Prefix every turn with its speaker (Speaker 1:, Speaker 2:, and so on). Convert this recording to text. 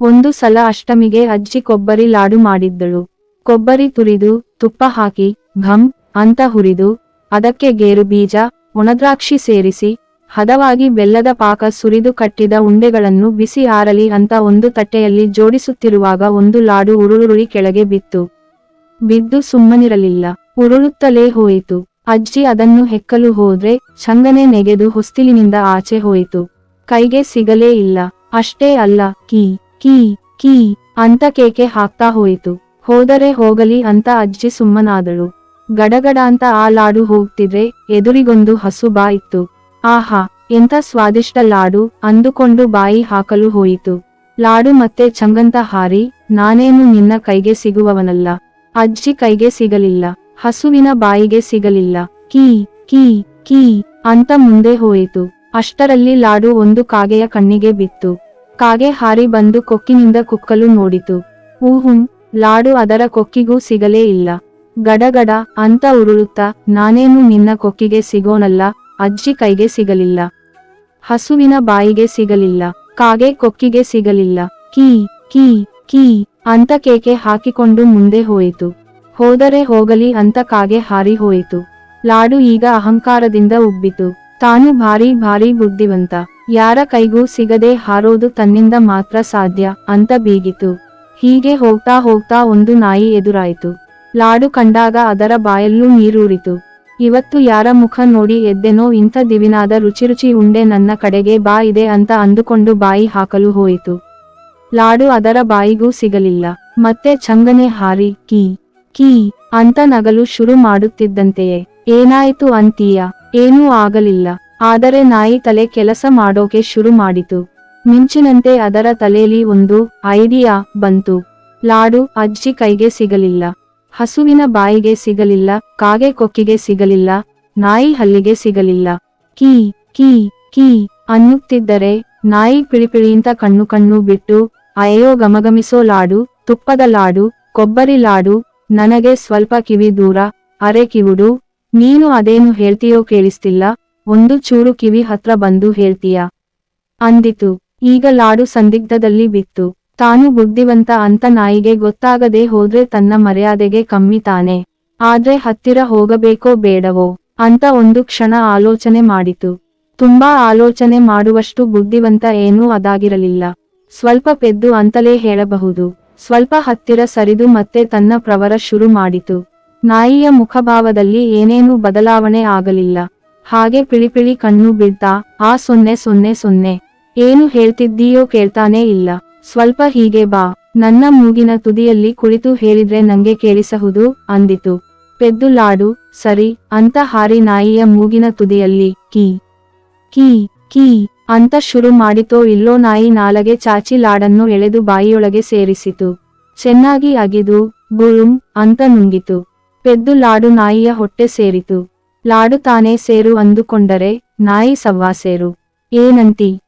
Speaker 1: ಒಂದು ಸಲ ಅಷ್ಟಮಿಗೆ ಅಜ್ಜಿ ಕೊಬ್ಬರಿ ಲಾಡು ಮಾಡಿದ್ದಳು. ಕೊಬ್ಬರಿ ತುರಿದು, ತುಪ್ಪ ಹಾಕಿ ಘಂ ಅಂತ ಹುರಿದು, ಅದಕ್ಕೆ ಗೇರು ಬೀಜ, ಒಣದ್ರಾಕ್ಷಿ ಸೇರಿಸಿ, ಹದವಾಗಿ ಬೆಲ್ಲದ ಪಾಕ ಸುರಿದು ಕಟ್ಟಿದ ಉಂಡೆಗಳನ್ನು ಬಿಸಿ ಆರಲಿ ಅಂತ ಒಂದು ತಟ್ಟೆಯಲ್ಲಿ ಜೋಡಿಸುತ್ತಿರುವಾಗ ಒಂದು ಲಾಡು ಉರುಳುರುಳಿ ಕೆಳಗೆ ಬಿತ್ತು. ಬಿದ್ದು ಸುಮ್ಮನಿರಲಿಲ್ಲ. ಉರುಳುತ್ತಲೇ ಹೋಯಿತು. ಅಜ್ಜಿ ಅದನ್ನು ಹೆಕ್ಕಲು ಹೋದ್ರೆ ಚಂದನೆ ನೆಗೆದು ಹೊಸ್ತಿಲಿನಿಂದ ಆಚೆ ಹೋಯಿತು. ಕೈಗೆ ಸಿಗಲೇ ಇಲ್ಲ. ಅಷ್ಟೇ ಅಲ್ಲ, ಕೀ. ಕೀ ಕೀ ಅಂತ ಕೇಕೆ ಹಾಕ್ತಾ ಹೋಯಿತು. ಹೋದರೆ ಹೋಗಲಿ ಅಂತ ಅಜ್ಜಿ ಸುಮ್ಮನಾದಳು. ಗಡಗಡ ಅಂತ ಆ ಲಾಡು ಹೋಗ್ತಿದ್ರೆ ಎದುರಿಗೊಂದು ಹಸು ಬಾ ಇತ್ತು. ಆಹಾ, ಎಂಥ ಸ್ವಾದಿಷ್ಟ ಲಾಡು ಅಂದುಕೊಂಡು ಬಾಯಿ ಹಾಕಲು ಹೋಯಿತು. ಲಾಡು ಮತ್ತೆ ಚಂಗಂತ ಹಾರಿ, ನಾನೇನು ನಿನ್ನ ಕೈಗೆ ಸಿಗುವವನಲ್ಲ. ಅಜ್ಜಿ ಕೈಗೆ ಸಿಗಲಿಲ್ಲ. ಹಸುವಿನ ಬಾಯಿಗೆ ಸಿಗಲಿಲ್ಲ. ಕೀ ಕೀ ಕೀ ಅಂತ ಮುಂದೆ ಹೋಯಿತು. ಅಷ್ಟರಲ್ಲಿ ಲಾಡು ಒಂದು ಕಾಗೆಯ ಕಣ್ಣಿಗೆ ಬಿತ್ತು. ಕಾಗೆ ಹಾರಿ ಬಂದು ಕೊಕ್ಕಿನಿಂದ ಕುಕ್ಕಲು ನೋಡಿತು. ಊಹುಂ, ಲಾಡು ಅದರ ಕೊಕ್ಕಿಗೂ ಸಿಗಲೇ ಇಲ್ಲ. ಗಡಗಡ, ಅಂತ ಉರುಳುತ್ತಾ, ನಾನೇನು ನಿನ್ನ ಕೊಕ್ಕಿಗೆ ಸಿಗೋನಲ್ಲ, ಅಜ್ಜಿ ಕೈಗೆ ಸಿಗಲಿಲ್ಲ. ಹಸುವಿನ ಬಾಯಿಗೆ ಸಿಗಲಿಲ್ಲ. ಕಾಗೆ ಕೊಕ್ಕಿಗೆ ಸಿಗಲಿಲ್ಲ. ಕೀ ಕೀ ಕೀ, ಅಂತ ಕೇಕೆ ಹಾಕಿಕೊಂಡು ಮುಂದೆ ಹೋಯಿತು. ಹೋದರೆ ಹೋಗಲಿ ಅಂತ ಕಾಗೆ ಹಾರಿ ಹೋಯಿತು. ಲಾಡು ಈಗ ಅಹಂಕಾರದಿಂದ ಉಬ್ಬಿತು. ತಾನು ಭಾರಿ ಭಾರಿ ಬುದ್ಧಿವಂತ. ಯಾರ ಕೈಗೂ ಸಿಗದೆ ಹಾರೋದು ತನ್ನಿಂದ ಮಾತ್ರ ಸಾಧ್ಯ ಅಂತ ಬೀಗಿತು. ಹೀಗೆ ಹೋಗ್ತಾ ಹೋಗ್ತಾ ಒಂದು ನಾಯಿ ಎದುರಾಯಿತು. ಲಾಡು ಕಂಡಾಗ ಅದರ ಬಾಯಲ್ಲೂ ನೀರೂರಿತು. ಇವತ್ತು ಯಾರ ಮುಖ ನೋಡಿ ಎದ್ದೆನೋ ಇಂಥ ದಿವಿನಾದ ರುಚಿರುಚಿ ಉಂಡೆ ನನ್ನ ಕಡೆಗೆ ಬಾ ಇದೆ ಅಂತ ಅಂದುಕೊಂಡು ಬಾಯಿ ಹಾಕಲು ಹೋಯಿತು. ಲಾಡು ಅದರ ಬಾಯಿಗೂ ಸಿಗಲಿಲ್ಲ. ಮತ್ತೆ ಚಂಗನೆ ಹಾರಿ, ಕೀ ಕೀ ಅಂತ ನಗಲು ಶುರು ಮಾಡುತ್ತಿದ್ದಂತೆಯೇ. ಏನಾಯಿತು ಅಂತೀಯ? ಏನೂ ಆಗಲಿಲ್ಲ. ಆದರೆ ನಾಯಿ ತಲೆ ಕೆಲಸ ಮಾಡೋಕೆ ಶುರು ಮಾಡಿತು. ಮಿಂಚಿನಂತೆ ಅದರ ತಲೆಯಲ್ಲಿ ಒಂದು ಐಡಿಯಾ ಬಂತು. ಲಾಡು, ಅಜ್ಜಿ ಕೈಗೆ ಸಿಗಲಿಲ್ಲ. ಹಸುವಿನ ಬಾಯಿಗೆ ಸಿಗಲಿಲ್ಲ, ಕಾಗೆ ಕೊಕ್ಕಿಗೆ ಸಿಗಲಿಲ್ಲ, ನಾಯಿ ಹಲ್ಲಿಗೆ ಸಿಗಲಿಲ್ಲ. ಕೀ ಕೀ ಕೀ ಅನ್ನುತ್ತಿದ್ದರೆ ನಾಯಿ ಪಿಳಿಪಿಳಿಯಿಂದ ಕಣ್ಣು ಕಣ್ಣು ಬಿಟ್ಟು, ಅಯ್ಯೋ ಗಮಗಮಿಸೋ ಲಾಡು, ತುಪ್ಪದ ಲಾಡು, ಕೊಬ್ಬರಿ ಲಾಡು, ನನಗೆ ಸ್ವಲ್ಪ ಕಿವಿ ದೂರ, ಅರೆ ಕಿವುಡು, ನೀನು ಅದೇನು ಹೇಳ್ತೀಯೋ ಕೇಳಿಸ್ತಿಲ್ಲ. ಒಂದು ಚೂರು ಕಿವಿ ಹತ್ರ ಬಂದು ಹೇಳ್ತೀಯ? ಅಂದಿತು. ಈಗ ಲಾಡು ಸಂದಿಗ್ಧದಲ್ಲಿ ಬಿತ್ತು. ತಾನು ಬುದ್ಧಿವಂತ ಅಂತ ನಾಯಿಗೆ ಗೊತ್ತಾಗದೆ ಹೋದ್ರೆ ತನ್ನ ಮರ್ಯಾದೆಗೆ ಕಮ್ಮಿ ತಾನೆ. ಆದ್ರೆ ಹತ್ತಿರ ಹೋಗಬೇಕೋ ಬೇಡವೋ? ಅಂತ ಒಂದು ಕ್ಷಣ ಆಲೋಚನೆ ಮಾಡಿತು. ತುಂಬಾ ಆಲೋಚನೆ ಮಾಡುವಷ್ಟು ಬುದ್ಧಿವಂತ ಏನೂ ಅದಾಗಿರಲಿಲ್ಲ. ಸ್ವಲ್ಪ ಪೆದ್ದು ಅಂತಲೇ ಹೇಳಬಹುದು. ಸ್ವಲ್ಪ ಹತ್ತಿರ ಸರಿದು ಮತ್ತೆ ತನ್ನ ಪ್ರವರ ಶುರು ಮಾಡಿತು. ನಾಯಿಯ ಮುಖಭಾವದಲ್ಲಿ ಏನೇನೂ ಬದಲಾವಣೆ ಆಗಲಿಲ್ಲ. ಹಾಗೆ ಪಿಳಿಪಿಳಿ ಕಣ್ಣು ಬಿಡ್ತಾ, ಆ ಸೊನ್ನೆ ಸೊನ್ನೆ ಸೊನ್ನೆ. ಏನು ಹೇಳ್ತಿದ್ದೀಯೋ ಕೇಳ್ತಾನೇ ಇಲ್ಲ. ಸ್ವಲ್ಪ ಹೀಗೆ ಬಾ. ನನ್ನ ಮೂಗಿನ ತುದಿಯಲ್ಲಿ ಕುಳಿತು ಹೇಳಿದ್ರೆ ನಂಗೆ ಕೇಳಿಸಹುದು? ಅಂದಿತು. ಪೆದ್ದು ಲಾಡು, ಸರಿ, ಅಂತ ಹಾರಿ ನಾಯಿಯ ಮೂಗಿನ ತುದಿಯಲ್ಲಿ. ಕೀ. ಕೀ ಕೀ. ಅಂತ ಶುರು ಮಾಡಿತೋ ಇಲ್ಲೋ ನಾಯಿ ನಾಲಗೆ ಚಾಚಿ ಲಾಡನ್ನು ಎಳೆದು ಬಾಯಿಯೊಳಗೆ ಸೇರಿಸಿತು. ಚೆನ್ನಾಗಿ ಅಗಿದು, ಗುಳುಂ, ಅಂತ ನುಂಗಿತು. ಪೆದ್ದು ಲಾಡು ನಾಯಿಯ ಹೊಟ್ಟೆ ಸೇರಿತು. ಲಾಡು ತಾನೇ ಸೇರು ಅಂದುಕೊಂಡರೆ ನಾಯಿ ಸವ್ವಾ ಸೇರು. ಏನಂತಿ?